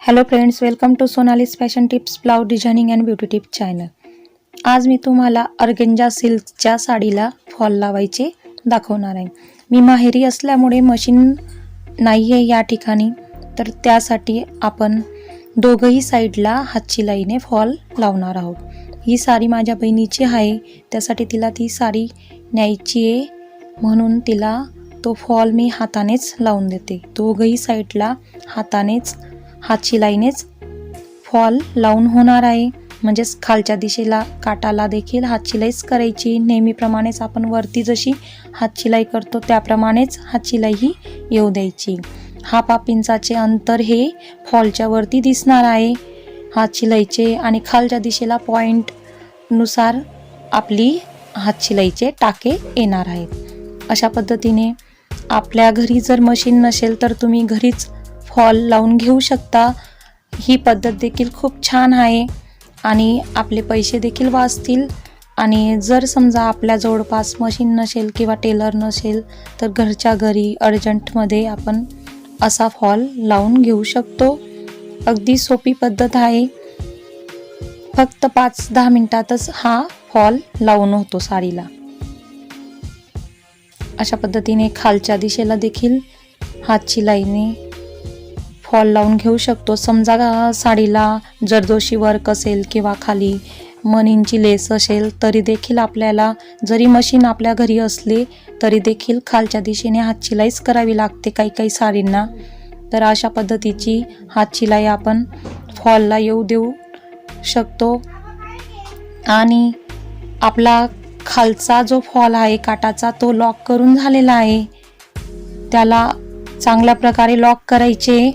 Hello friends welcome to Sonali's fashion tips blouse designing and beauty tip channel आज मी तुम्हाला अर्गेंजा सिल्कच्या साडीला fall लावायचे दाखवणार आहे. मी माहेरी असल्यामुळे मशीन नाही आहे या ठिकाणी तर त्यासाठी आपण दोघंही साईडला हातशिलाईने फॉल लावणार आहोत. ही साडी माझ्या बहिणीची आहे त्यासाठी तिला ती साडी न्यायची आहे म्हणून तिला तो फॉल मी हातानेच लावून देते. दोघंही साईडला हातानेच हातशिलाईनेच फॉल लावून होणार आहे. म्हणजेच खालच्या दिशेला काटाला देखील हातशिलाईच करायची. नेहमीप्रमाणेच आपण वरती जशी हातशिलाई करतो त्याप्रमाणेच हातशिलाईही येऊ द्यायची. हा पाच अंतर हे फॉलच्या वरती दिसणार आहे. हातशिलाईचे आणि खालच्या दिशेला पॉईंटनुसार आपली हातशिलाईचे टाके येणार आहेत. अशा पद्धतीने आपल्या घरी जर मशीन नसेल तर तुम्ही घरीच फॉल लावून घेऊ शकता. ही पद्धत देखील खूप छान आहे आणि आपले पैसे देखील वाचतील. आणि जर समजा आपल्या जवळपास मशीन नसेल किंवा टेलर नसेल तर घरच्या घरी अर्जंटमध्ये आपण असा फॉल लावून घेऊ शकतो. अगदी सोपी पद्धत आहे. फक्त पाच दहा मिनटातच हा फॉल लावून होतो साडीला. अशा पद्धतीने खालच्या दिशेला देखील हात शिलाईने फॉल लावून घेऊ शकतो. समजा साडीला जरदोशी वर्क असेल किंवा खाली मनींची लेस असेल तरी देखील आपल्याला जरी मशीन आपल्या घरी असली तरी देखील खालच्या दिशेने हातशिलाईच करावी लागते काही काही साडींना. तर अशा पद्धतीची हातशिलाई आपण फॉलला येऊ देऊ शकतो. आणि आपला खालचा जो फॉल आहे काटाचा तो लॉक करून झालेला आहे. त्याला चांगल्या प्रकारे लॉक करायचे.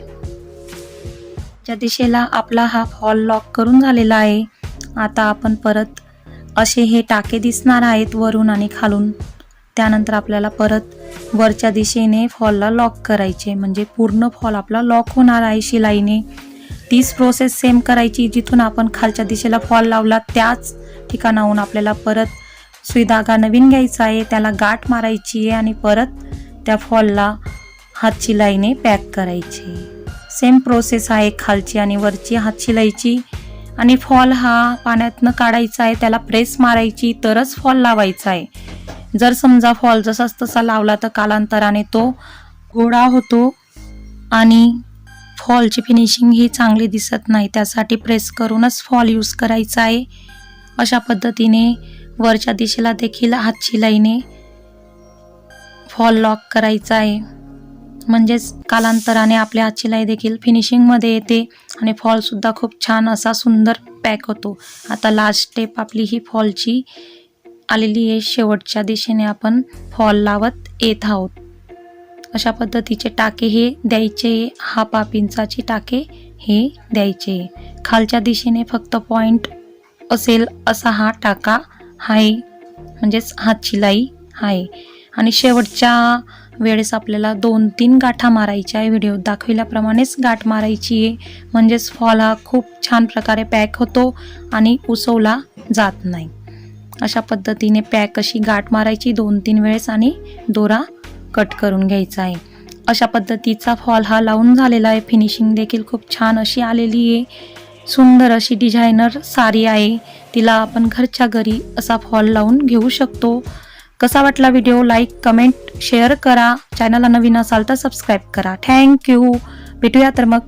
ज्या दिशेला आपला हा फॉल लॉक करून झालेला आहे. आता आपण परत असे हे टाके दिसणार आहेत वरून आणि खालून. त्यानंतर आपल्याला परत वरच्या दिशेने फॉलला लॉक करायचे म्हणजे पूर्ण फॉल आपला लॉक होणार आहे शिलाईने. तीच प्रोसेस सेम करायची. जिथून आपण खालच्या दिशेला फॉल लावला त्याच ठिकाणाहून आपल्याला परत सुई धागा नवीन घ्यायचा आहे. त्याला गाठ मारायची आहे आणि परत त्या फॉलला हात शिलाईने पॅक करायची सेम प्रोसेस आहे खालची आणि वरची हात शिलाईची. आणि फॉल हा पाण्यातनं काढायचा आहे त्याला प्रेस मारायची तरच फॉल लावायचा आहे. जर समजा फॉल जसाच तसा लावला तर कालांतराने तो गोळा होतो आणि फॉलची फिनिशिंग ही चांगली दिसत नाही. त्यासाठी प्रेस करूनच फॉल यूज करायचा आहे. अशा पद्धतीने वरच्या दिशेला देखील हात शिलाईने फॉल लॉक करायचा आहे. म्हणजेच कालांतराने आपल्या हात शिलाई देखील फिनिशिंगमध्ये येते आणि फॉलसुद्धा खूप छान असा सुंदर पॅक होतो. आता लास्ट स्टेप आपली ही फॉलची आलेली आहे. शेवटच्या दिशेने आपण फॉल लावत येत आहोत. अशा पद्धतीचे टाके हे द्यायचे. हा पाप इंचाचे टाके हे द्यायचे. खालच्या दिशेने फक्त पॉईंट असेल असा हा टाका आहे. म्हणजेच हात शिलाई आहे. आणि शेवटच्या वेळेस आपल्याला दोन तीन गाठा मारायच्या आहे. व्हिडिओ दाखविल्याप्रमाणेच गाठ मारायची आहे. म्हणजेच फॉल हा खूप छान प्रकारे पॅक होतो आणि उसवला जात नाही. अशा पद्धतीने पॅक अशी गाठ मारायची दोन तीन वेळेस आणि दोरा कट करून घ्यायचा आहे. अशा पद्धतीचा फॉल हा लावून झालेला आहे. फिनिशिंग देखील खूप छान अशी आलेली आहे. सुंदर अशी डिझायनर साडी आहे. तिला आपण घरच्या घरी असा फॉल लावून घेऊ शकतो. कसा वाटला व्हिडिओ लाईक कमेंट शेअर करा. चॅनलला नवीन असाल तर सबस्क्राईब करा. थँक्यू भेटूया तर मग.